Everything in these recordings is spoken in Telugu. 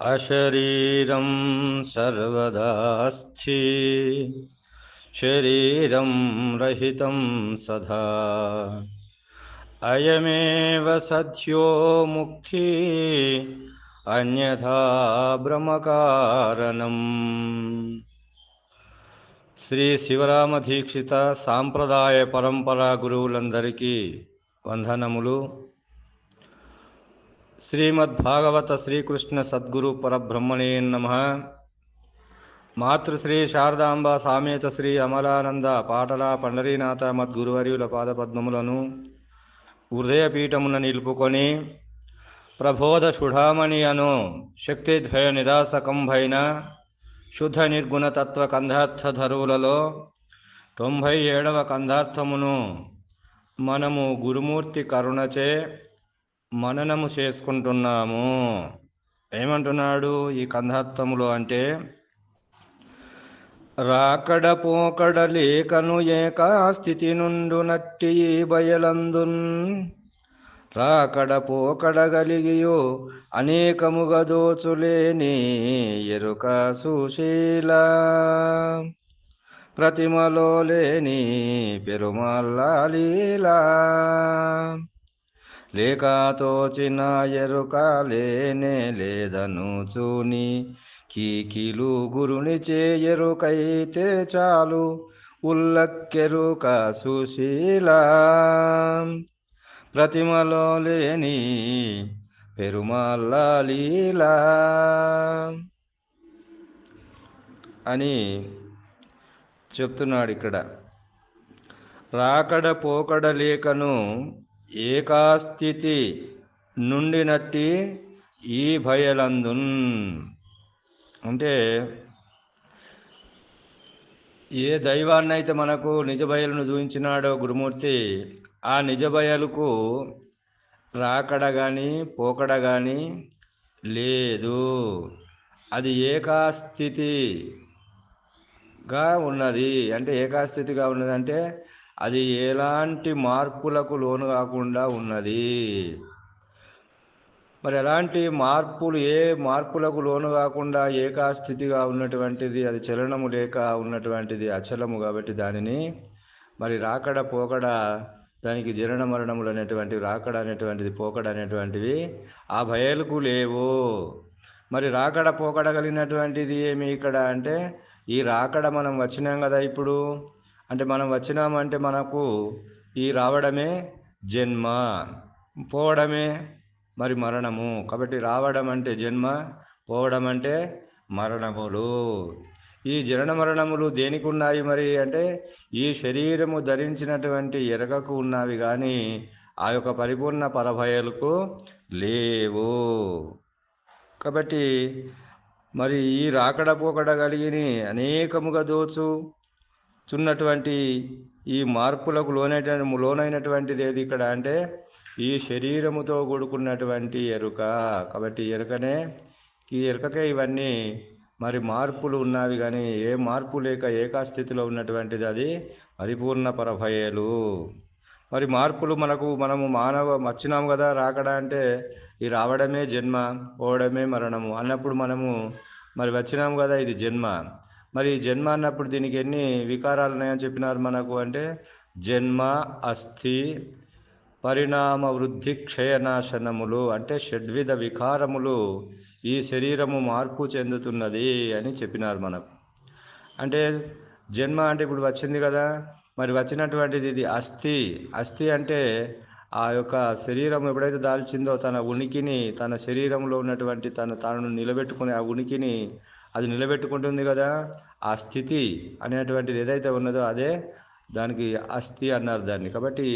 अशरीरं सर्वदास्थि शरीरं रहितं सदा अयमेव सद्यो मुक्ति अन्यथा బ్రహ్మకారణం శ్రీ శివరామ దీక్షిత సాంప్రదాయ పరంపర గురువులందరికీ వందనములు శ్రీమద్భాగవత శ్రీకృష్ణ సద్గురు పరబ్రహ్మణే నమ. మాతృశ్రీ శారదాంబ సామేత శ్రీ అమలానంద పాటల పండరీనాథ మద్గురువర్యుల పాదపద్మములను హృదయపీఠమున నిలుపుకొని ప్రబోధ సుఢామణి అను శక్తిద్వయ నిరాసకంభైన శుద్ధ నిర్గుణతత్వ కంధార్థధరువులలో తొంభై ఏడవ కంధార్థమును మనము గురుమూర్తి కరుణచే మననము చేసుకుంటున్నాము. ఏమంటున్నాడు ఈ కందార్థములో అంటే రాకడ పోకడ లేకను ఏకా స్థితి నుండు నట్టి బయలందున్. రాకడ పోకడ గలిగియో అనేకముగా దోచులేని ఎరుక సుశీల. ప్రతిమలో లేని పెరుమల్లాలీలా లేక తోచిన ఎరుక లేనే లేదను చూని. కీకిలు గురుని చేయరుకైతే చాలు. ఉల్లక్కెరుక సుశీల. ప్రతిమలో లేని పెరుమల్లాలీలా అని చెప్తున్నాడు ఇక్కడ. రాకడ పోకడ లేకను ఏకాస్థితి నుండినట్టి ఈ భయలందున్. అంటే ఏ దైవాన్నైతే మనకు నిజ భయలను చూపించినాడో గురుమూర్తి ఆ నిజ భయలకు రాకడ కానీ పోకడ కానీ లేదు. అది ఏకాస్థితిగా ఉన్నది. అంటే ఏకాస్థితిగా ఉన్నది అంటే అది ఎలాంటి మార్పులకు లోను కాకుండా ఉన్నది. మరి ఎలాంటి మార్పులు ఏ మార్పులకు లోను కాకుండా ఏకాస్థితిగా ఉన్నటువంటిది అది చలనము లేక ఉన్నటువంటిది అచలము కాబట్టి దానిని మరి రాకడ పోకడ దానికి జనన మరణములు అనేటువంటివి రాకడ అనేటువంటిది పోకడ అనేటువంటివి ఆ భయాలకు లేవు. మరి రాకడ పోకడ కలిగినటువంటిది ఏమి ఇక్కడ అంటే ఈ రాకడ మనం వచ్చినాం కదా ఇప్పుడు అంటే మనం వచ్చినామంటే మనకు ఈ రావడమే జన్మ పోవడమే మరి మరణము. కాబట్టి రావడం అంటే జన్మ పోవడం అంటే మరణములు. ఈ జనన మరణములు దేనికి ఉన్నాయి మరి అంటే ఈ శరీరము ధరించినటువంటి ఎరగకు ఉన్నవి కానీ ఆ యొక్క పరిపూర్ణ పరభయలకు లేవు. కాబట్టి మరి ఈ రాకడ పోకడ కలిగిని అనేకముగా దోచు చున్నటువంటి ఈ మార్పులకు లోనైన లోనైనటువంటిది ఏది ఇక్కడ అంటే ఈ శరీరముతో కూడుకున్నటువంటి ఎరుక. కాబట్టి ఎరుకనే ఈ ఎరుకకే ఇవన్నీ మరి మార్పులు ఉన్నవి కానీ ఏ మార్పు లేక ఏకాస్థితిలో ఉన్నటువంటిది అది పరిపూర్ణ పరభయలు. మరి మార్పులు మనకు మనము మానవ వచ్చినాము కదా రాకడా అంటే ఈ రావడమే జన్మ పోవడమే మరణము అన్నప్పుడు మనము మరి వచ్చినాము కదా ఇది జన్మ. మరి జన్మ అన్నప్పుడు దీనికి ఎన్ని వికారాలు ఉన్నాయని చెప్పినారు మనకు అంటే జన్మ అస్థి పరిణామ వృద్ధి క్షయనాశనములు అంటే షడ్విధ వికారములు ఈ శరీరము మార్పు చెందుతున్నది అని చెప్పినారు మనకు. అంటే జన్మ అంటే ఇప్పుడు వచ్చింది కదా మరి వచ్చినటువంటిది ఇది అస్థి. అస్థి అంటే ఆ యొక్క శరీరం ఎప్పుడైతే దాల్చిందో తన ఉనికిని తన శరీరంలో ఉన్నటువంటి తన తనను నిలబెట్టుకునే ఆ ఉనికిని అది నిలబెట్టుకుంటుంది కదా. ఆ స్థితి అనేటువంటిది ఏదైతే ఉన్నదో అదే దానికి అస్థి అన్నారు దాన్ని. కాబట్టి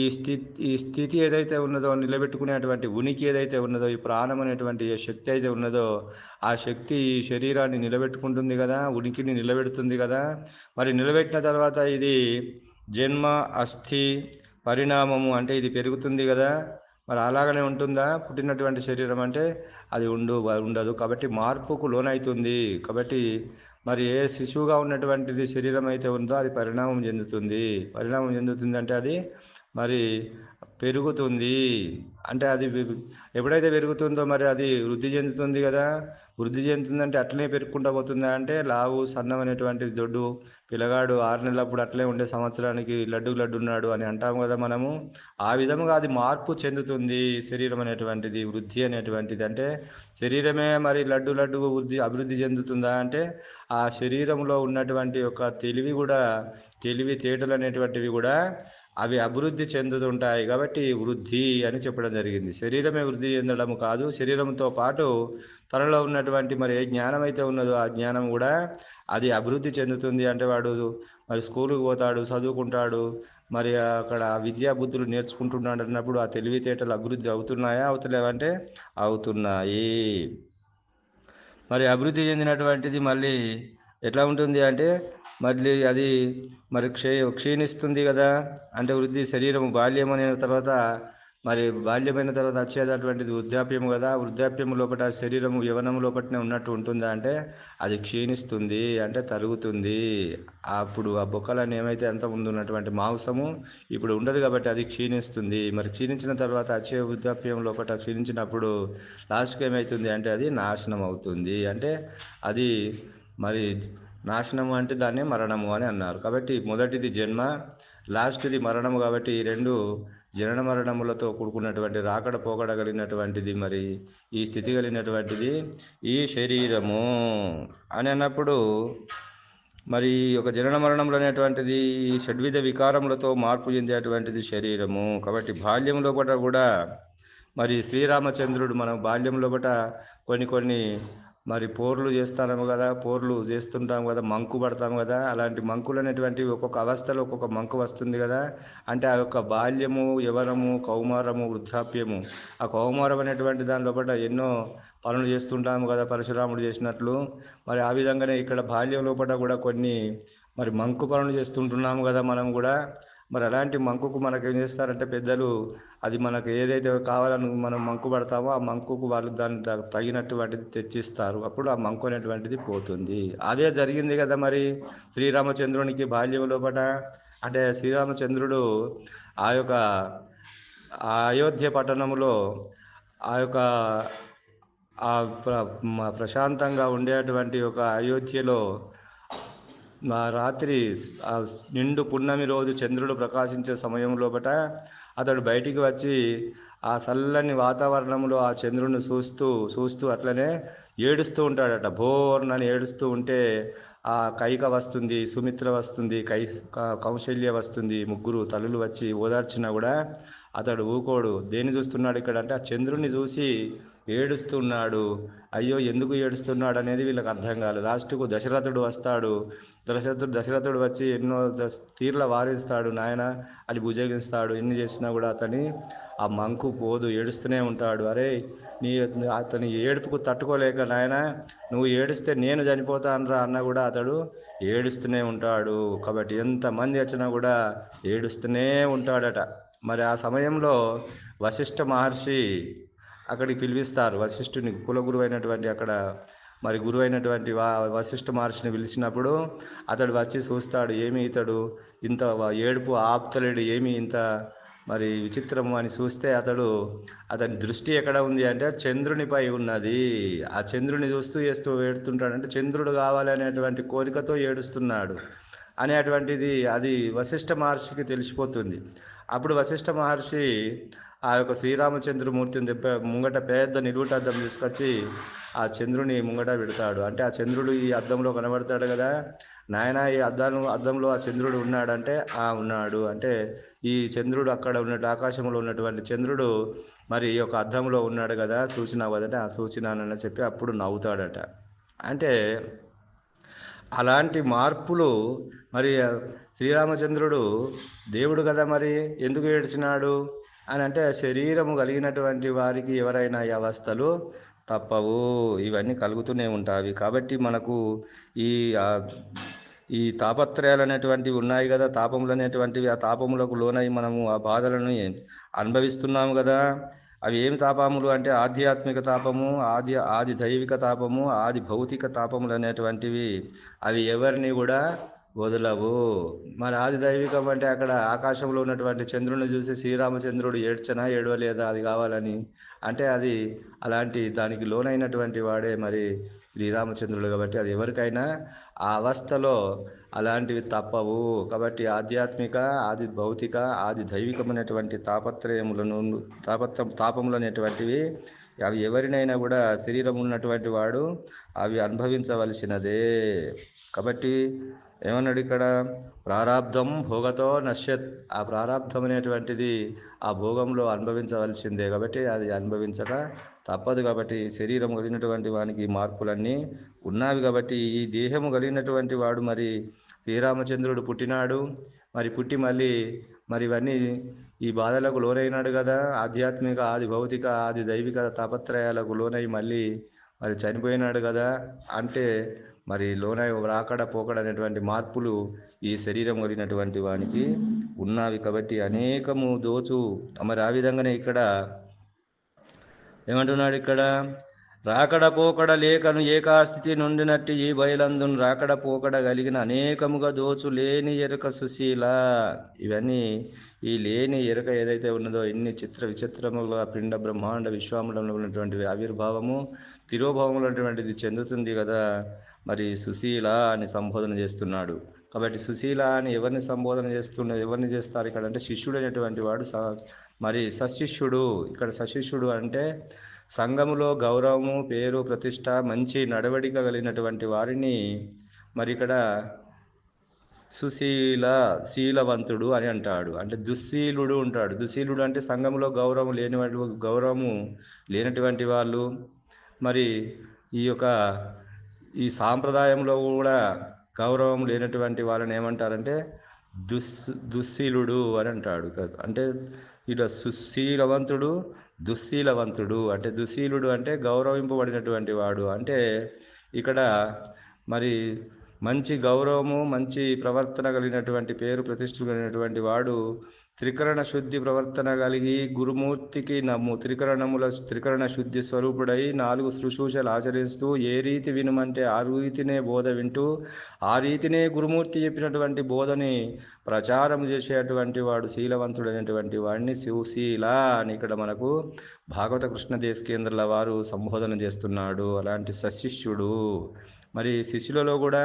ఈ స్థితి ఈ స్థితి ఏదైతే ఉన్నదో నిలబెట్టుకునేటువంటి ఉనికి ఏదైతే ఉన్నదో ఈ ప్రాణం అనేటువంటి ఏ శక్తి అయితే ఉన్నదో ఆ శక్తి ఈ శరీరాన్ని నిలబెట్టుకుంటుంది కదా ఉనికిని నిలబెడుతుంది కదా. మరి నిలబెట్టిన తర్వాత ఇది జన్మ అస్థి పరిణామము అంటే ఇది పెరుగుతుంది కదా. మరి అలాగనే ఉంటుందా పుట్టినటువంటి శరీరం అంటే? అది ఉండు ఉండదు. కాబట్టి మార్పుకు లోనవుతుంది కాబట్టి మరి ఏ శిశువుగా ఉన్నటువంటిది శరీరం అయితే ఉందో అది పరిణామం చెందుతుంది. పరిణామం చెందుతుంది అంటే అది మరి పెరుగుతుంది. అంటే అది ఎప్పుడైతే పెరుగుతుందో మరి అది వృద్ధి చెందుతుంది కదా. వృద్ధి చెందుతుందంటే అట్లనే పెరుగుకుంటా పోతుందా అంటే లావు సన్నం అనేటువంటి దొడ్డు పిల్లగాడు ఆరు నెలలప్పుడు అట్లే ఉండే సంవత్సరానికి లడ్డు లడ్డు ఉన్నాడు అని అంటాము కదా మనము. ఆ విధముగా అది మార్పు చెందుతుంది శరీరం అనేటువంటిది వృద్ధి అనేటువంటిది. అంటే శరీరమే మరి లడ్డు లడ్డు వృద్ధి అభివృద్ధి చెందుతుందా అంటే ఆ శరీరంలో ఉన్నటువంటి ఒక తెలివి కూడా తెలివి తేటలు అనేటువంటివి కూడా అవి అభివృద్ధి చెందుతుంటాయి కాబట్టి వృద్ధి అని చెప్పడం జరిగింది. శరీరమే వృద్ధి చెందడం కాదు శరీరంతో పాటు తనలో ఉన్నటువంటి మరి ఏ జ్ఞానం అయితే ఉన్నదో ఆ జ్ఞానం కూడా అది అభివృద్ధి చెందుతుంది అంటే వాడు మరి స్కూల్కి పోతాడు చదువుకుంటాడు మరి అక్కడ విద్యా బుద్ధులు నేర్చుకుంటున్నాడు అన్నప్పుడు ఆ తెలివితేటలు అభివృద్ధి అవుతున్నాయా అవుతలేవంటే అవుతున్నాయి. మరి అభివృద్ధి చెందినటువంటిది మళ్ళీ ఎట్లా ఉంటుంది అంటే మళ్ళీ అది మరి క్షయ క్షీణిస్తుంది కదా అంటే వృద్ధి శరీరం బాల్యం అయిన తర్వాత మరి బాల్యమైన తర్వాత వచ్చేటటువంటిది వృద్ధాప్యం కదా వృద్ధాప్యం లోపల శరీరం యవనం లోపలనే ఉన్నట్టు ఉంటుందా అంటే అది క్షీణిస్తుంది అంటే తరుగుతుంది. అప్పుడు ఆ బొక్కలని ఏమైతే అంత ముందు ఉన్నటువంటి మాంసము ఇప్పుడు ఉండదు కాబట్టి అది క్షీణిస్తుంది. మరి క్షీణించిన తర్వాత వచ్చే వృద్ధాప్యం లోపల క్షీణించినప్పుడు లాస్ట్కి ఏమవుతుంది అంటే అది నాశనం అవుతుంది. అంటే అది మరి నాశనము అంటే దాన్ని మరణము అని అన్నారు. కాబట్టి మొదటిది జన్మ లాస్ట్ది మరణము కాబట్టి ఈ రెండు జనన మరణములతో కూడుకున్నటువంటి రాకడ పోకడ కలిగినటువంటిది మరి ఈ స్థితి కలిగినటువంటిది ఈ శరీరము అని అన్నప్పుడు మరి ఒక జనన మరణములు అనేటువంటిది ఈ షడ్విధ వికారములతో మార్పు చెందేటువంటిది శరీరము. కాబట్టి బాల్యంలో లోపల కూడా మరి శ్రీరామచంద్రుడు మనం బాల్యంలో కూడా కొన్ని కొన్ని మరి పోర్లు చేస్తాము కదా పోర్లు చేస్తుంటాం కదా మంకు పడతాం కదా అలాంటి మంకులు అనేటువంటివి ఒక్కొక్క అవస్థలో ఒక్కొక్క మంకు వస్తుంది కదా అంటే ఆ యొక్క బాల్యము యవనము కౌమారము వృద్ధాప్యము. ఆ కౌమారం అనేటువంటి దాని లోపల ఎన్నో పనులు చేస్తుంటాము కదా పరశురాముడు చేసినట్లు. మరి ఆ విధంగానే ఇక్కడ బాల్యం లోపల కూడా కొన్ని మరి మంకు పనులు చేస్తుంటున్నాము కదా మనం కూడా. మరి అలాంటి మంకుకు మనకు ఏం చేస్తారంటే పెద్దలు అది మనకు ఏదైతే కావాలని మనం మంకు పడతామో ఆ మంకుకు వాళ్ళు దాన్ని త- తగినటువంటిది తెచ్చిస్తారు. అప్పుడు ఆ మంకు అనేటువంటిది పోతుంది. అదే జరిగింది కదా మరి శ్రీరామచంద్రునికి బాల్యం లోపల అంటే శ్రీరామచంద్రుడు ఆ యొక్క అయోధ్య పట్టణంలో ఆ యొక్క ఆ ప్రశాంతంగా ఉండేటువంటి ఒక అయోధ్యలో రాత్రి ఆ నిండు పున్నమి రోజు చంద్రుడు ప్రకాశించే సమయం లోపట అతడు బయటికి వచ్చి ఆ చల్లని వాతావరణంలో ఆ చంద్రుడిని చూస్తూ చూస్తూ అట్లనే ఏడుస్తూ ఉంటాడట. భోర్నని ఏడుస్తూ ఉంటే ఆ కైక వస్తుంది సుమిత్ర వస్తుంది కై కౌశల్య వస్తుంది. ముగ్గురు తల్లులు వచ్చి ఓదార్చినా కూడా అతడు ఊకోడు. దేన్ని చూస్తున్నాడు ఇక్కడ అంటే ఆ చంద్రుడిని చూసి ఏడుస్తున్నాడు. అయ్యో ఎందుకు ఏడుస్తున్నాడు అనేది వీళ్ళకి అర్థం కాలేదు. లాస్ట్కు దశరథుడు వస్తాడు. దశరథుడు దశరథుడు వచ్చి ఎన్నో దశ- తీర్ల వారిస్తాడు. నాయన అని భుజగిస్తాడు. ఎన్ని చేసినా కూడా అతని ఆ మంకు పోదు. ఏడుస్తూనే ఉంటాడు. అరే నీ అతని ఏడుపుకు తట్టుకోలేక నాయన నువ్వు ఏడిస్తే నేను చనిపోతానరా అన్న కూడా అతడు ఏడుస్తూనే ఉంటాడు. కాబట్టి ఎంతమంది వచ్చినా కూడా ఏడుస్తూనే ఉంటాడట. మరి ఆ సమయంలో వశిష్ఠ మహర్షి అక్కడికి పిలిపిస్తారు. వశిష్ఠుని కులగురువు అయినటువంటి అక్కడ మరి గురువు అయినటువంటి వా వశిష్ఠ మహర్షిని పిలిచినప్పుడు అతడు వచ్చి చూస్తాడు ఏమి ఇతడు? ఇంత ఏడుపు ఆపుతలేడు ఏమి ఇంత మరి విచిత్రము? అని చూస్తే అతడు అతని దృష్టి ఎక్కడ ఉంది అంటే చంద్రునిపై ఉన్నది. ఆ చంద్రుని చూస్తూ చేస్తూ ఏడుతుంటాడంటే చంద్రుడు కావాలి అనేటువంటి కోరికతో ఏడుస్తున్నాడు. అనేటువంటిది అది వశిష్ఠ మహర్షికి తెలిసిపోతుంది. అప్పుడు వశిష్ఠ మహర్షి ఆ యొక్క శ్రీరామచంద్రమూర్తిని తెప్ప ముంగట పెద్ద నిలువుటద్దం తీసుకొచ్చి ఆ చంద్రుని ముంగట పెడతాడు. అంటే ఆ చంద్రుడు ఈ అద్దంలో కనబడతాడు కదా. నాయన ఈ అద్దం అద్దంలో ఆ చంద్రుడు ఉన్నాడంటే ఆ ఉన్నాడు. అంటే ఈ చంద్రుడు అక్కడ ఉన్నట్టు ఆకాశంలో ఉన్నటువంటి చంద్రుడు మరి ఈ యొక్క అద్దంలో ఉన్నాడు కదా. సూచన కదంటే ఆ సూచన చెప్పి అప్పుడు నవ్వుతాడట. అంటే అలాంటి మార్పులు మరి శ్రీరామచంద్రుడు దేవుడు కదా మరి. ఎందుకు ఏడ్చినాడు? అని అంటే శరీరము కలిగినటువంటి వారికి ఎవరైనా ఈ అవస్థలు తప్పవు. ఇవన్నీ కలుగుతూనే ఉంటాయి కాబట్టి మనకు ఈ ఈ తాపత్రయాలు అనేటువంటివి ఉన్నాయి కదా. తాపములు అనేటువంటివి ఆ తాపములకు లోనై మనము ఆ బాధలను అనుభవిస్తున్నాము కదా. అవి ఏమి తాపములు అంటే ఆధ్యాత్మిక తాపము ఆది ఆది దైవిక తాపము ఆది భౌతిక తాపములు అనేటువంటివి. అవి ఎవరిని కూడా వదలవు. మరి ఆది దైవికం అంటే అక్కడ ఆకాశంలో ఉన్నటువంటి చంద్రుని చూసి శ్రీరామచంద్రుడు ఏడ్చనా ఏడవలేదా? అది కావాలని. అంటే అది అలాంటి దానికి లోనైనటువంటి వాడే మరి శ్రీరామచంద్రుడు కాబట్టి అది ఎవరికైనా ఆ అవస్థలో అలాంటివి తప్పవు. కాబట్టి ఆధ్యాత్మిక ఆది భౌతిక ఆది దైవికమైనటువంటి తాపత్రయములను తాపత్ర తాపములు అనేటువంటివి అవి ఎవరినైనా కూడా శరీరం ఉన్నటువంటి వాడు అవి అనుభవించవలసినదే. కాబట్టి ఏమన్నాడు ఇక్కడ? ప్రారాబ్ధం భోగతో నశ్యత్. ఆ ప్రారాబ్ధం అనేటువంటిది ఆ భోగంలో అనుభవించవలసిందే. కాబట్టి అది అనుభవించక తప్పదు. కాబట్టి శరీరం కలిగినటువంటి వానికి మార్పులన్నీ ఉన్నావి. కాబట్టి ఈ దేహము కలిగినటువంటి వాడు మరి శ్రీరామచంద్రుడు పుట్టినాడు. మరి పుట్టి మళ్ళీ మరి ఇవన్నీ ఈ బాధలకు లోనైనాడు కదా ఆధ్యాత్మిక ఆది భౌతిక ఆది దైవిక తాపత్రయాలకు లోనై మళ్ళీ మరి చనిపోయినాడు కదా అంటే మరి లోనై రాకడ పోకడ అనేటువంటి మార్పులు ఈ శరీరం కలిగినటువంటి వానికి ఉన్నవి కాబట్టి అనేకము దోచు. మరి ఆ విధంగానే ఇక్కడ ఏమంటున్నాడు ఇక్కడ? రాకడ పోకడ లేకను ఏకాస్థితి నుండినట్టు ఈ బయలందును రాకడ పోకడ కలిగిన అనేకముగా దోచు లేని ఎరుక సుశీల. ఇవన్నీ ఈ లేని ఎరుక ఏదైతే ఉన్నదో ఎన్ని చిత్ర విచిత్రములుగా పిండ బ్రహ్మాండ విశ్వాములంలో ఉన్నటువంటి ఆవిర్భావము తిరోభావములు అటువంటిది చెందుతుంది కదా. మరి సుశీల అని సంబోధన చేస్తున్నాడు. కాబట్టి సుశీల అని ఎవరిని సంబోధన చేస్తున్న ఎవరిని చేస్తారు ఇక్కడ అంటే శిష్యుడు అనేటువంటి వాడు స- మరి సశిష్యుడు. ఇక్కడ సశిష్యుడు అంటే సంఘములో గౌరవము పేరు ప్రతిష్ట మంచి నడవడిక కలిగినటువంటి వారిని. మరి ఇక్కడ సుశీల శీలవంతుడు అని అంటాడు. అంటే దుశ్శీలుడు ఉంటాడు. దుశ్శీలుడు అంటే సంఘంలో గౌరవం లేని గౌరవము లేనటువంటి వాళ్ళు. మరి ఈ యొక్క ఈ సాంప్రదాయంలో కూడా గౌరవం లేనటువంటి వాళ్ళని ఏమంటారంటే దుస్ దుశ్శీలుడు అని అంటాడు. అంటే ఇలా సుశీలవంతుడు దుశ్శీలవంతుడు అంటే దుశీలుడు అంటే గౌరవింపబడినటువంటి వాడు. అంటే ఇక్కడ మరి మంచి గౌరవము మంచి ప్రవర్తన కలిగినటువంటి పేరు ప్రతిష్ఠ కలిగినటువంటి వాడు త్రికరణ శుద్ధి ప్రవర్తన కలిగి గురుమూర్తికి నమ్ము త్రికరణముల త్రికరణ శుద్ధి స్వరూపుడై నాలుగు శుశ్రూషలు ఆచరిస్తూ ఏ రీతి వినుమంటే ఆ రీతినే బోధ వింటూ ఆ రీతినే గురుమూర్తి చెప్పినటువంటి బోధని ప్రచారం చేసేటువంటి వాడు శీలవంతుడైనటువంటి వాడిని శివశీల అని ఇక్కడ మనకు భాగవత కృష్ణదేశ కేంద్రాల వారు సంబోధన చేస్తున్నాడు. అలాంటి సశిష్యుడు మరి శిష్యులలో కూడా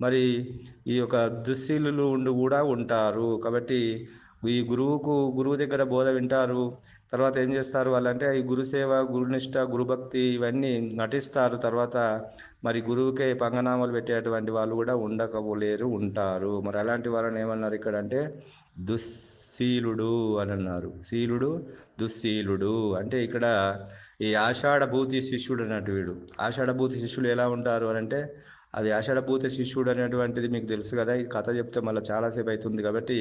మరి ఈ యొక్క దుశ్శీలు ఉండి కూడా ఉంటారు. కాబట్టి ఈ గురువుకు గురువు దగ్గర బోధ వింటారు. తర్వాత ఏం చేస్తారు వాళ్ళంటే ఈ గురుసేవ గురునిష్ట గురుభక్తి ఇవన్నీ నటిస్తారు. తర్వాత మరి గురువుకే పంగనామాలు పెట్టేటువంటి వాళ్ళు కూడా ఉండకపోలేరు ఉంటారు. మరి అలాంటి వాళ్ళని ఏమన్నారు ఇక్కడ అంటే దుశ్శీలుడు అని అన్నారు. శీలుడు దుశ్శీలుడు అంటే ఇక్కడ ఈ ఆషాఢభూతి శిష్యుడు అన్నట్టు వీడు. ఆషాఢభూతి శిష్యులు ఎలా ఉంటారు అని అంటే అది ఆషాఢభూతి శిష్యుడు అనేటువంటిది మీకు తెలుసు కదా ఈ కథ చెప్తే మళ్ళీ చాలాసేపు అవుతుంది కాబట్టి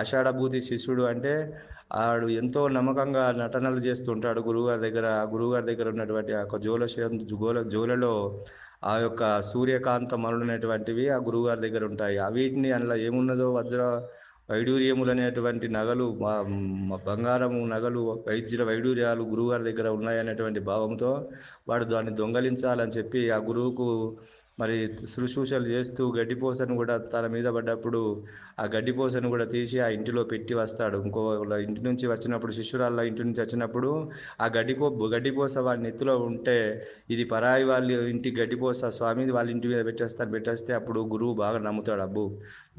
ఆషాఢభూతి శిష్యుడు అంటే ఆడు ఎంతో నమ్మకంగా నటనలు చేస్తుంటాడు గురువుగారి దగ్గర ఆ గురువుగారి దగ్గర ఉన్నటువంటి ఆ యొక్క జోల జోల జోలలో ఆ యొక్క సూర్యకాంత మనులు అనేటువంటివి ఆ గురువుగారి దగ్గర ఉంటాయి. ఆ వీటిని అందులో ఏమున్నదో వజ్ర వైడూర్యములు అనేటువంటి నగలు మా- బంగారము నగలు వైద్యుల వైడూర్యాలు గురువుగారి దగ్గర ఉన్నాయనేటువంటి భావంతో వాడు దాన్ని దొంగలించాలని చెప్పి ఆ గురువుకు మరి శుశ్రూషలు చేస్తూ గడ్డిపోసను కూడా తన మీద పడ్డప్పుడు ఆ గడ్డిపోసను కూడా తీసి ఆ ఇంటిలో పెట్టి వస్తాడు. ఇంకో ఇంటి నుంచి వచ్చినప్పుడు శిష్యురాళ్ళ ఇంటి నుంచి వచ్చినప్పుడు ఆ గడ్డిపో గడ్డిపోస వాళ్ళ నెత్తిలో ఉంటే ఇది పరాయి వాళ్ళ ఇంటి గడ్డిపోస స్వామి వాళ్ళ ఇంటి మీద పెట్టేస్తారు పెట్టేస్తే అప్పుడు గురువు బాగా నమ్ముతాడు. అబ్బు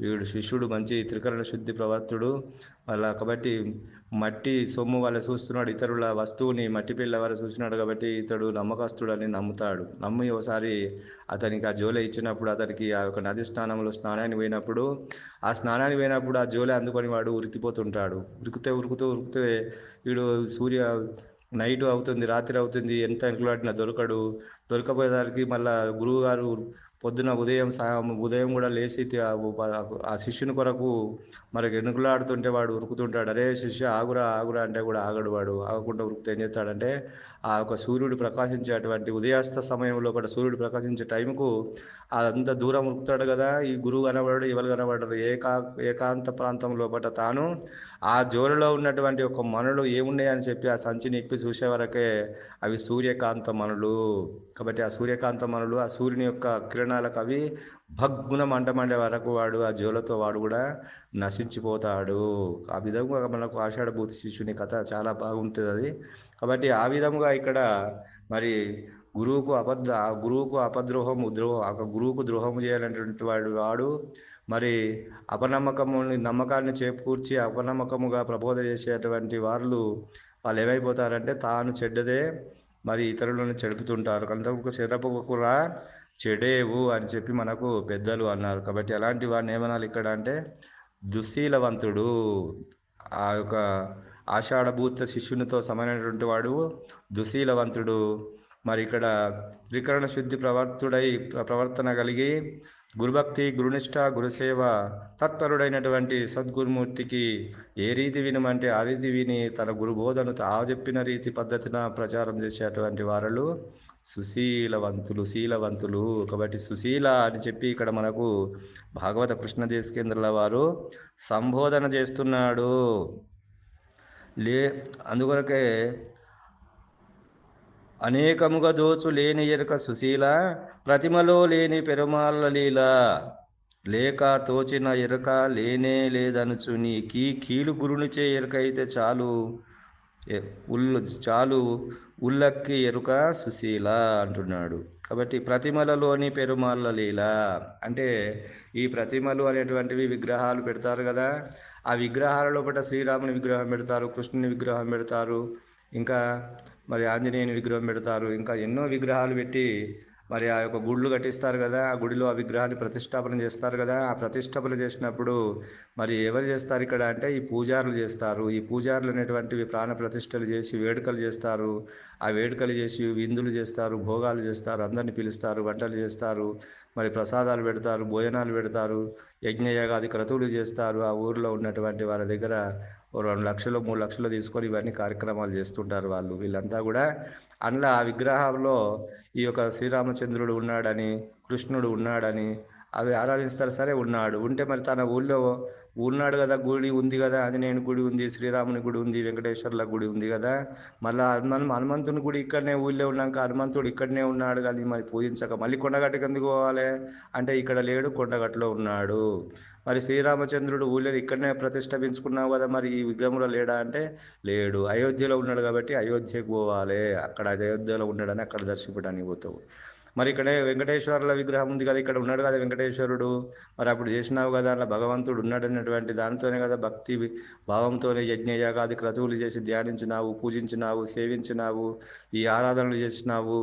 వీడు శిష్యుడు మంచి త్రికరణ శుద్ధి ప్రవర్తుడు. వాళ్ళ కాబట్టి మట్టి సొమ్ము వాళ్ళ చూస్తున్నాడు ఇతరుల వస్తువుని మట్టి పిల్ల వాళ్ళు చూస్తున్నాడు కాబట్టి ఇతడు నమ్మకస్తుడని నమ్ముతాడు. నమ్మి ఒకసారి అతనికి ఆ జోలె ఇచ్చినప్పుడు అతనికి ఆ యొక్క నది స్నానంలో స్నానానికి పోయినప్పుడు ఆ స్నానానికి పోయినప్పుడు ఆ జోలె అందుకొని వాడు ఉరికిపోతుంటాడు. ఉరికితే ఉరుకుతూ ఉరికితే వీడు సూర్య నైట్ అవుతుంది రాత్రి అవుతుంది ఎంత ఎంకులాడినా దొరకడు. దొరకపోయేసరికి మళ్ళా గురువు గారు పొద్దున ఉదయం ఉదయం కూడా లేచి ఆ- శిష్యుని కొరకు మరి ఎనుకులాడుతుంటే వాడు ఉరుకుతుంటాడు. అరే శిష్య ఆగురా ఆగురా అంటే కూడా ఆగడు వాడు. ఆగకుండా ఉరుకుతే ఏం చేస్తాడంటే ఆ యొక్క సూర్యుడు ప్రకాశించేటువంటి ఉదయాస్త సమయంలో కూడా సూర్యుడు ప్రకాశించే టైంకు అంత దూరం ఉరుకుతాడు కదా. ఈ గురువు కనబడడు ఎవరు కనబడరు. ఏకా ఏకాంత ప్రాంతంలో పట తాను ఆ జోలిలో ఉన్నటువంటి ఒక మనులు ఏమున్నాయని చెప్పి ఆ సంచిని ఇప్పి చూసే వరకే అవి సూర్యకాంత మనులు. కాబట్టి ఆ సూర్యకాంత మనులు ఆ సూర్యుని యొక్క కిరణాలకు అవి భగ్గుణం అంటమండే వరకు వాడు ఆ జోలతో వాడు కూడా నశించిపోతాడు. ఆ విధంగా మనకు ఆషాఢభూతి శిష్యుని కథ చాలా బాగుంటుంది అది. కాబట్టి ఆ విధంగా ఇక్కడ మరి గురువుకు అబద్ధ గురువుకు అపద్రోహం ద్రోహం ఒక గురువుకు ద్రోహం చేయాలనేటువంటి వాడు వాడు మరి అపనమ్మకము నమ్మకాన్ని చేకూర్చి అపనమ్మకముగా ప్రబోధ చేసేటువంటి వాళ్ళు వాళ్ళు ఏమైపోతారంటే తాను చెడ్డదే మరి ఇతరులను చెడుపుతుంటారు. కనుక చెరపకురా చెడేవు అని చెప్పి మనకు పెద్దలు అన్నారు. కాబట్టి అలాంటి వాడిని ఏమనాలి ఇక్కడ అంటే దుశీలవంతుడు. ఆ యొక్క ఆషాఢభూత శిష్యునితో సమానమైనటువంటి వాడు దుశీలవంతుడు. మరి ఇక్కడ త్రికరణ శుద్ధి ప్రవర్తుడై ప్రవర్తన కలిగి గురుభక్తి గురునిష్ట గురుసేవ తత్పరుడైనటువంటి సద్గురుమూర్తికి ఏ రీతి వినమంటే ఆ రీతి విని తన గురుబోధను తా చెప్పిన రీతి పద్ధతిన ప్రచారం చేసేటువంటి వారలు సుశీలవంతులు శీలవంతులు. కాబట్టి సుశీల అని చెప్పి ఇక్కడ మనకు భాగవత కృష్ణదేశకేంద్రుల వారు సంబోధన చేస్తున్నాడు. లే అందుకొరకే అనేకముగా దోచు లేని ఎరుక సుశీల ప్రతిమలో లేని పెరుమాళ్ళ లీల. లేక తోచిన ఎరుక లేనే లేదనుచు నీ కీ కీలు గురునిచే ఎరుక అయితే చాలు ఉల్లు చాలు ఉల్లక్కి ఎరుక సుశీల అంటున్నాడు. కాబట్టి ప్రతిమలలోని పెరుమాళ్ళ లీల. అంటే ఈ ప్రతిమలు అనేటువంటివి విగ్రహాలు పెడతారు కదా ఆ విగ్రహాల లోపల శ్రీరాముని విగ్రహం పెడతారు కృష్ణుని విగ్రహం పెడతారు ఇంకా మరి ఆంజనేయుని విగ్రహం పెడతారు ఇంకా ఎన్నో విగ్రహాలు పెట్టి మరి ఆ యొక్క గుళ్ళు కట్టిస్తారు కదా ఆ గుడిలో ఆ విగ్రహాన్ని ప్రతిష్టాపన చేస్తారు కదా ఆ ప్రతిష్టాపన చేసినప్పుడు మరి ఎవరు చేస్తారు ఇక్కడ అంటే ఈ పూజారులు చేస్తారు. ఈ పూజారులు అనేటువంటివి ప్రాణ ప్రతిష్టలు చేసి వేడుకలు చేస్తారు. ఆ వేడుకలు చేసి విందులు చేస్తారు భోగాలు చేస్తారు అందరిని పిలుస్తారు వంటలు చేస్తారు. మరి ప్రసాదాలు పెడతారు భోజనాలు పెడతారు యజ్ఞయాగాది క్రతువులు చేస్తారు. ఆ ఊరిలో ఉన్నటువంటి వాళ్ళ దగ్గర ఓ రెండు లక్షలు మూడు లక్షలు తీసుకొని ఇవన్నీ కార్యక్రమాలు చేస్తుంటారు వాళ్ళు. వీళ్ళంతా కూడా అందులో ఆ విగ్రహంలో ఈ యొక్క శ్రీరామచంద్రుడు ఉన్నాడని కృష్ణుడు ఉన్నాడని అవి ఆరాధిస్తారు. సరే ఉన్నాడు. ఉంటే మరి తన ఊళ్ళో ఉన్నాడు కదా గుడి ఉంది కదా ఆంజనేయుని గుడి ఉంది శ్రీరాముని గుడి ఉంది వెంకటేశ్వర్ల గుడి ఉంది కదా. మళ్ళీ హనుమన్ హనుమంతుని గుడి ఇక్కడనే ఊళ్ళో ఉన్నాక హనుమంతుడు ఇక్కడనే ఉన్నాడు కానీ మరి పూజించక మళ్ళీ కొండగట్టుకు ఎందుకు పోవాలి? అంటే ఇక్కడ లేడు కొండగట్టులో ఉన్నాడు. మరి శ్రీరామచంద్రుడు ఊళ్ళో ఇక్కడనే ప్రతిష్టపించుకున్నావు కదా మరి ఈ విగ్రహంలో లేడా అంటే లేడు. అయోధ్యలో ఉన్నాడు కాబట్టి అయోధ్యకు పోవాలి. అక్కడ అయోధ్యలో ఉన్నాడని అక్కడ దర్శించడానికి పోతావు. మరి ఇక్కడే వెంకటేశ్వరుల విగ్రహం ఉంది కదా ఇక్కడ ఉన్నాడు కదా వెంకటేశ్వరుడు. మరి అప్పుడు చేసినావు కదా అలా భగవంతుడు ఉన్నాడు అన్నటువంటి దానితోనే కదా భక్తి భావంతోనే యజ్ఞయాగాది క్రతువులు చేసి ధ్యానించినావు పూజించినావు సేవించినావు ఈ ఆరాధనలు చేసినావు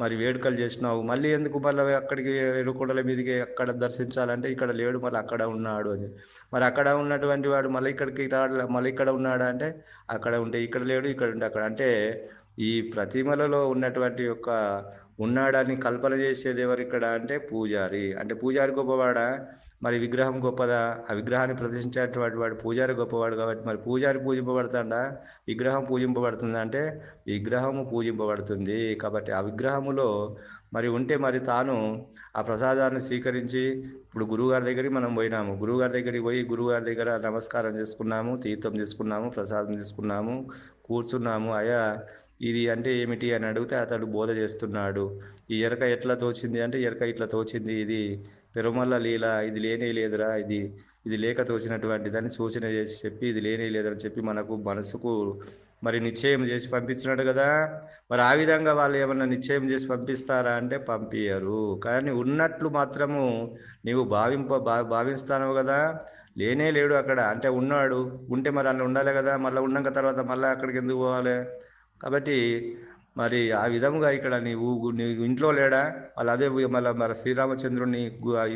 మరి వేడుకలు చేసినావు. మళ్ళీ ఎందుకు మళ్ళీ అక్కడికి ఎరుకొండల మీదకి అక్కడ దర్శించాలంటే ఇక్కడ లేడు మళ్ళీ అక్కడ ఉన్నాడు అని. మరి అక్కడ ఉన్నటువంటి వాడు మళ్ళీ ఇక్కడికి రాడు మళ్ళీ ఇక్కడ ఉన్నాడా అంటే అక్కడ ఉంటే ఇక్కడ లేడు ఇక్కడ ఉంటే అక్కడ. అంటే ఈ ప్రతిమలలో ఉన్నటువంటి యొక్క ఉన్నాడని కల్పన చేసేది ఎవరు ఇక్కడ అంటే పూజారి. అంటే పూజారి గొప్పవాడా? మరి విగ్రహం గొప్పదా? ఆ విగ్రహాన్ని ప్రదర్శించేటువంటి వాడు పూజారి గొప్పవాడు కాబట్టి మరి పూజారి పూజింపబడతాడా? విగ్రహం పూజింపబడుతుందా? అంటే విగ్రహము పూజింపబడుతుంది కాబట్టి ఆ విగ్రహములో మరి ఉంటే మరి తాను ఆ ప్రసాదాన్ని స్వీకరించి ఇప్పుడు గురువుగారి దగ్గరికి మనం పోయినాము. గురువుగారి దగ్గరికి పోయి గురువుగారి దగ్గర నమస్కారం చేసుకున్నాము తీర్థం తీసుకున్నాము ప్రసాదం తీసుకున్నాము కూర్చున్నాము. అయా ఇది అంటే ఏమిటి అని అడిగితే అతడు బోధ చేస్తున్నాడు. ఈ ఎరక ఎట్లా తోచింది అంటే ఎరక ఇట్లా తోచింది ఇది పెరుమల్ల లీల ఇది లేనే లేదురా ఇది ఇది లేక తోచినటువంటిదని సూచన చేసి చెప్పి ఇది లేనే లేదని చెప్పి మనకు మనసుకు మరి నిశ్చయం చేసి పంపించినాడు కదా. మరి ఆ విధంగా వాళ్ళు ఏమన్నా నిశ్చయం చేసి పంపిస్తారా అంటే పంపించరు కానీ ఉన్నట్లు మాత్రము నీవు భావింప భా భావిస్తాను కదా. లేనే లేడు అక్కడ. అంటే ఉన్నాడు. ఉంటే మరి అలా ఉండాలి కదా. మళ్ళీ ఉన్నాక తర్వాత మళ్ళీ అక్కడికి ఎందుకు పోవాలి? కాబట్టి మరి ఆ విధముగా ఇక్కడ నీవు నీ ఇంట్లో లేడా? మళ్ళీ అదే మళ్ళీ మరి శ్రీరామచంద్రుడిని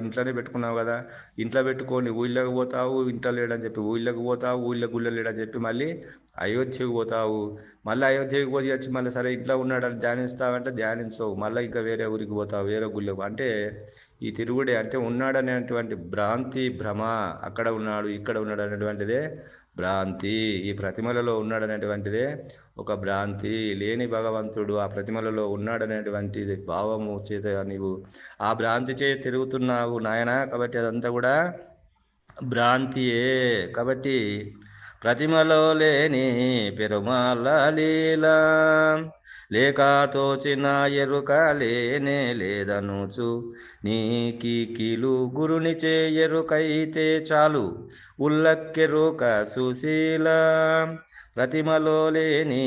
ఇంట్లోనే పెట్టుకున్నావు కదా? ఇంట్లో పెట్టుకొని ఊళ్ళోకి పోతావు ఇంట్లో లేడని చెప్పి ఊళ్ళోకి పోతావు ఊళ్ళో గుళ్ళో లేడని చెప్పి మళ్ళీ అయోధ్యకు పోతావు. మళ్ళీ అయోధ్యకు పోయి వచ్చి మళ్ళీ సరే ఇంట్లో ఉన్నాడని ధ్యానిస్తావంటే ధ్యానించవు. మళ్ళీ ఇంకా వేరే ఊరికి పోతావు వేరే గుళ్ళకు అంటే ఈ తిరుగుడే అంటే ఉన్నాడనేటువంటి భ్రాంతి భ్రమ అక్కడ ఉన్నాడు ఇక్కడ ఉన్నాడు అనేటువంటిదే భ్రాంతి. ఈ ప్రతిమలలో ఉన్నాడనేటువంటిదే ఒక భ్రాంతి. లేని భగవంతుడు ఆ ప్రతిమలలో ఉన్నాడనేటువంటిది భావము చేత నీవు ఆ భ్రాంతి చే తిరుగుతున్నావు నాయన. కాబట్టి అదంతా కూడా భ్రాంతియే. కాబట్టి ప్రతిమలో లేని పెరుమాల లీలా లేక తోచిన ఎరుక లేనే లేదనుచు నీకి కీలు గురునిచే ఎరుకైతే చాలు. ఉల్లక్కెరుక సుశీల ప్రతిమలో లేని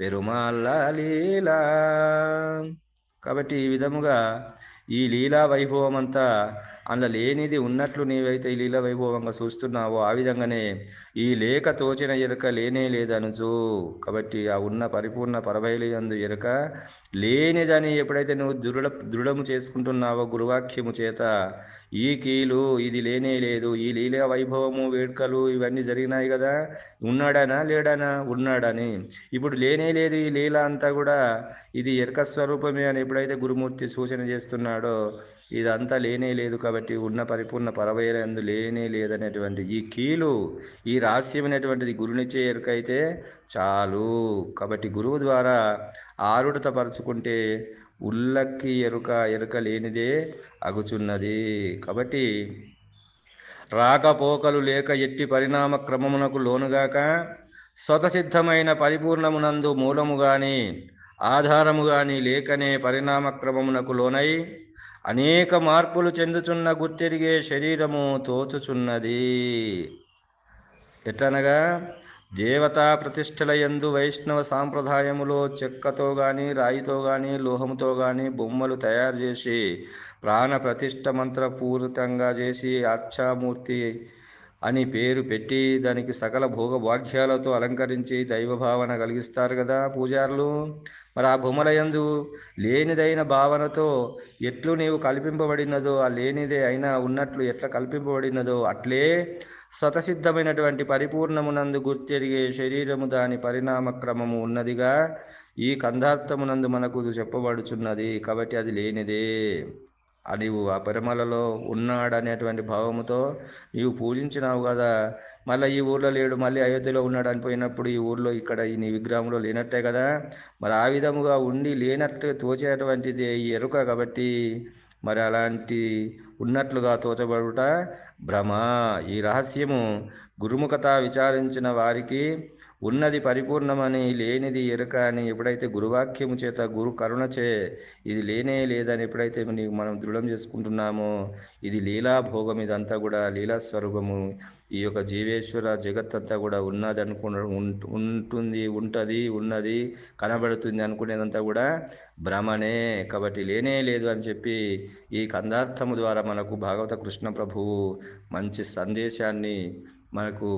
పెరుమాళ్ళ లీలా. కాబట్టి ఈ విధముగా ఈ లీలా వైభవం అంతా అందులో లేనిది ఉన్నట్లు నీవైతే ఈ లీలా వైభవంగా చూస్తున్నావో ఆ విధంగానే ఈ లేక తోచిన ఎరుక లేనే లేదనుచు. కాబట్టి ఆ ఉన్న పరిపూర్ణ పరబయలు అందు ఎరుక లేనిదని ఎప్పుడైతే నువ్వు దృఢ దృఢము చేసుకుంటున్నావో గురువాక్యము చేత ఈ కీలు ఇది లేనే లేదు ఈ లీలా వైభవము వేడుకలు ఇవన్నీ జరిగినాయి కదా. ఉన్నాడానా లేడానా? ఉన్నాడని. ఇప్పుడు లేనే లేదు ఈ లీల అంతా కూడా ఇది ఎరక స్వరూపమే అని ఎప్పుడైతే గురుమూర్తి సూచన చేస్తున్నాడో ఇదంతా లేనే లేదు కాబట్టి ఉన్న పరిపూర్ణ పరవైరందు లేనే లేదనేటువంటి ఈ కీలు ఈ రహస్యమైనటువంటిది గురునిచ్చే ఎరుకైతే చాలు. కాబట్టి గురువు ద్వారా ఆరుడత పరుచుకుంటే ఉల్లక్కి ఎరుక ఎరుక లేనిదే అగుచున్నది. కాబట్టి రాకపోకలు లేక ఎట్టి పరిణామ క్రమమునకు లోనుగాక స్వతసిద్ధమైన పరిపూర్ణమునందు మూలము గాని ఆధారము గాని లేకనే పరిణామ క్రమమునకు లోనై అనేక మార్పులు చెందుచున్న గుర్తెరిగే శరీరము తోచుచున్నది. ఎట్లనగా దేవతా ప్రతిష్టల యందు వైష్ణవ సాంప్రదాయములో చెక్కతో గాని రాయితో గాని లోహముతో గాని బొమ్మలు తయారు చేసి ప్రాణ ప్రతిష్ట మంత్రపూరితంగా చేసి అర్చామూర్తి అని పేరు పెట్టి దానికి సకల భోగ భాగ్యాలతో అలంకరించి దైవభావన కలిగిస్తారు కదా పూజారులు. మరి ఆ బొమ్మలయందు లేనిదైన భావనతో ఎట్లు నీవు కల్పింపబడినదో ఆ లేనిదే అయినా ఉన్నట్లు ఎట్లా కల్పింపబడినదో అట్లే స్వతసిద్ధమైనటువంటి పరిపూర్ణమునందు గుర్తెరిగే శరీరము దాని పరిణామ క్రమము ఉన్నదిగా ఈ కందార్థమునందు మనకు చెప్పబడుచున్నది కాబట్టి అది లేనిదే. నీవు ఆ పరిమళలో ఉన్నాడనేటువంటి భావముతో నీవు పూజించినావు కదా మళ్ళీ ఈ ఊర్లో లేడు మళ్ళీ అయోధ్యలో ఉన్నాడు అనిపోయినప్పుడు ఈ ఊర్లో ఇక్కడ ఈ నీ విగ్రహంలో లేనట్టే కదా. మరి ఆ విధముగా ఉండి లేనట్టు తోచేటువంటిది ఈ ఎరుక కాబట్టి మరి అలాంటి ఉన్నట్లుగా తోచబడుట భ్రమ. ఈ రహస్యము గురుముఖత విచారించిన వారికి ఉన్నది పరిపూర్ణమని లేనిది ఎరుక అని ఎప్పుడైతే గురువాక్యము చేత గురు కరుణచే ఇది లేనే లేదని ఎప్పుడైతే నీకు మనం దృఢం చేసుకుంటున్నామో ఇది లీలాభోగం ఇదంతా కూడా లీలాస్వరూపము. ఈ యొక్క జీవేశ్వర జగత్ అంతా కూడా ఉన్నది అనుకున్న ఉంటుంది ఉంటుంది ఉన్నది కనబడుతుంది అనుకునేదంతా కూడా భ్రమనే కాబట్టి లేనే లేదు అని చెప్పి ఈ కందార్థము ద్వారా మనకు భాగవత కృష్ణ ప్రభువు మంచి సందేశాన్ని మనకు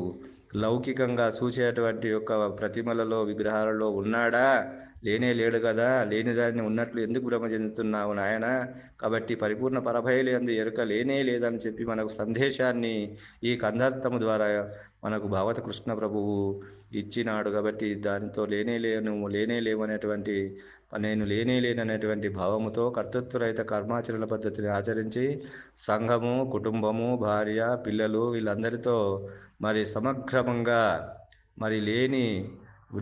లౌకికంగా చూసేటువంటి యొక్క ప్రతిమలలో విగ్రహాలలో ఉన్నాడా? లేనే లేడు కదా? లేని దాన్ని ఉన్నట్లు ఎందుకు భ్రమ చెందుతున్నావు నాయన? కాబట్టి పరిపూర్ణ పరభయలు అందు ఎరుక లేనే లేదని చెప్పి మనకు సందేశాన్ని ఈ కందార్థము ద్వారా మనకు భావత కృష్ణ ప్రభువు ఇచ్చినాడు. కాబట్టి దానితో లేనే లేను లేనే లేవనేటువంటి నేను లేనే లేననేటువంటి భావముతో కర్తృత్వరహిత కర్మాచరణ పద్ధతిని ఆచరించి సంఘము కుటుంబము భార్య పిల్లలు వీళ్ళందరితో మరి సమగ్రమంగా మరి లేని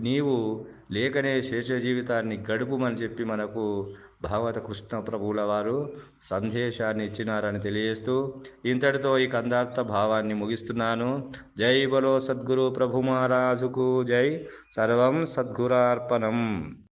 నీవు లేకనే శేష జీవితాన్ని గడుపుమని చెప్పి మనకు భాగవత కృష్ణ ప్రభువుల వారు సందేశాన్ని ఇచ్చినారని తెలియజేస్తూ ఇంతటితో ఈ కందార్థ భావాన్ని ముగిస్తున్నాను. జై బలో సద్గురు ప్రభు మహారాజుకు జై. సర్వం సద్గురార్పణం.